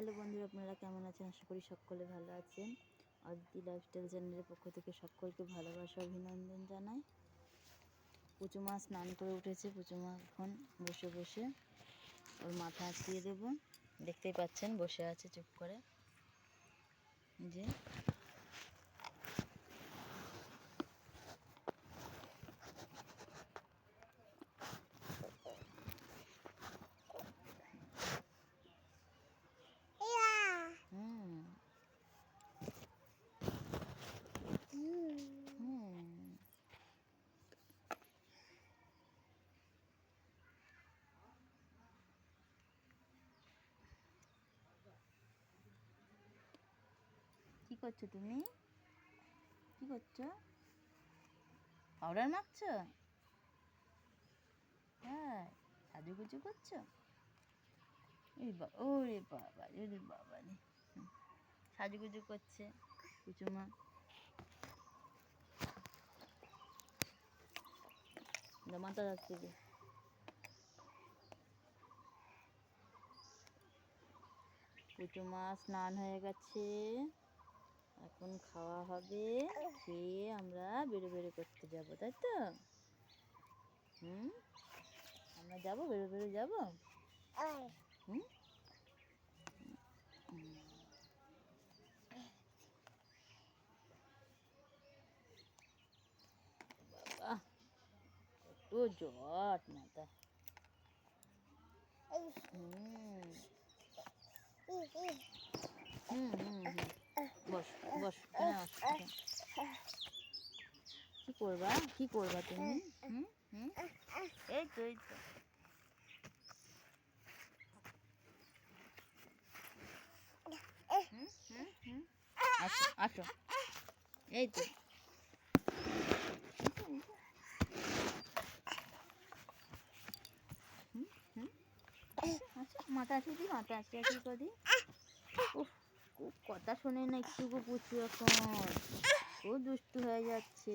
Hello বন্ধুরা, আপনারা কেমন আছেন? আশা করি সকলে ভালো আছেন। অদিতি লাইফস্টাইল চ্যানেলের পক্ষ থেকে সকলকে ভালোবাসা অভিনন্দন জানাই। পুচুমা স্নান করে উঠেছে পুচুমা এখন বসে বসে ওর মাথা আঁচড়িয়ে দেবো। দেখতেই পাচ্ছেন, বসে আছে চুপ করে। যে হুম হুম কি করছ তুমি? কি করছ? পাউডার মাখছো? হ্যাঁ সাজুগুজু করছ? বা, ওরে বাবা ওরে বাবা রে। সাজুগুজু করছে কুচুমা। মাথা যাচ্ছে যে কুচুমা স্নান হয়ে গেছে। এখন খাওয়া হবে, খেয়ে আমরা বেরো বেরো করতে যাব, তাই তো? হুম? আমরা যাব, বেরো বেরো যাব? হুম। বাবা জট মাথা। হুম। হুম হুম হুম। বস বস। কি করবা? কি করবা তুমি? এই তো এই তো। আসো আসো। এই তো। আসো, মাথা আছে দি মাথা আছে কি করি উফ। কথা শোনে না একটু পুচু এখন। খুব দুষ্টু হয়ে যাচ্ছে।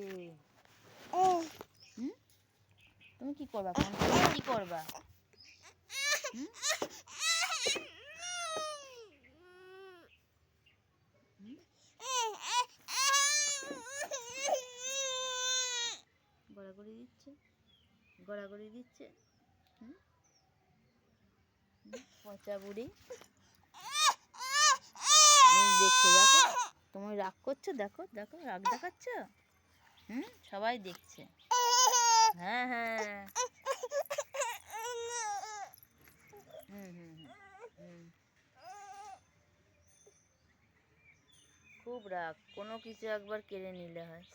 তুমি কি করবা কি করবা? গড়াগড়ি দিচ্ছে গড়াগড়ি দিচ্ছে? পচা বুড়ি। দেখছ, দেখো। তুমি রাগ করছ, দেখো দেখো, রাগ দেখাচ্ছ? হুম, সবাই দেখছে। হ্যাঁ হ্যাঁ। হুম হুম হুম খুব রাগ, কোনো কিছু একবার কেড়ে নিলে হয়।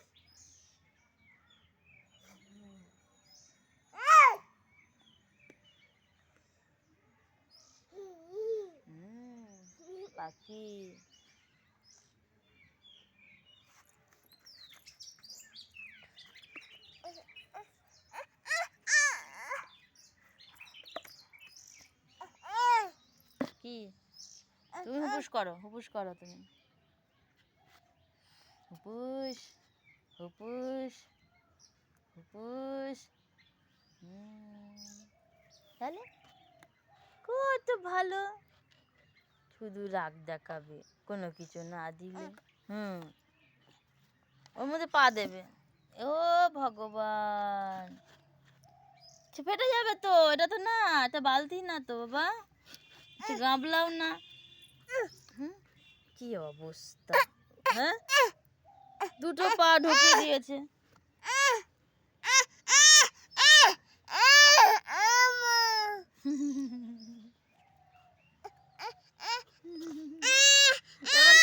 পাখি কি তুমি হুপুস করো হুপুস করো তুমি। হুপুস হুপুস হুপুস। তাহলে? কত ভালো। শুধু রাগ দেখাবে কোনো কিছু না দিলে হুম। ওর মধ্যে পা দেবে। ও ভগবান। ফেটে যাবে তো এটা তো না এটা বালতি না তো বাবা। গামলাও না। কি অবস্থা? হ্যাঁ? দুটো পা ঢুকিয়ে দিয়েছে।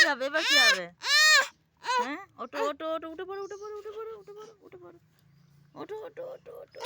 হবে? এবার কি হবে? হ্যাঁ? ওটো ওটো ওটো উঠে উঠে উঠে উঠে উঠে ওটো ওটো ওটো